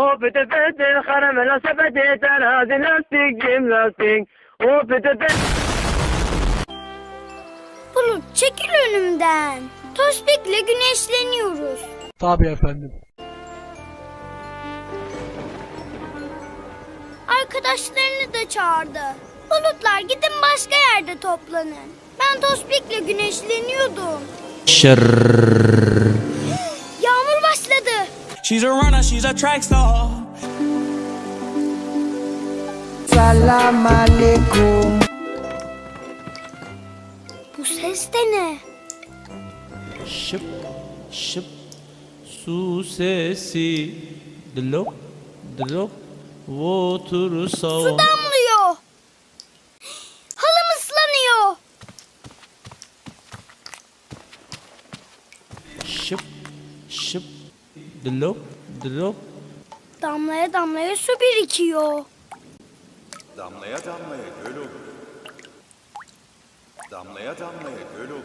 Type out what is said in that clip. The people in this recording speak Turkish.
O pıtı pıtı karamela sepeti terazi lastik cim lastik. O pıtı pıtı. Bulut çekil önümden. Tospik'le güneşleniyoruz. Tabii efendim. Arkadaşlarını da çağırdı. Bulutlar gidin başka yerde toplanın. Ben Tospik'le güneşleniyordum. Başladı. She's a runner, she's a track star. Salam alaikum. Bu ses de ne? Şıp şıp su sesi Drop drop water Su sound damlıyor. Halım ıslanıyor. Şıp şıp drop drop Damlaya damlaya su birikiyor. Damlaya damlaya göl olur. Damlaya damlaya göl olur.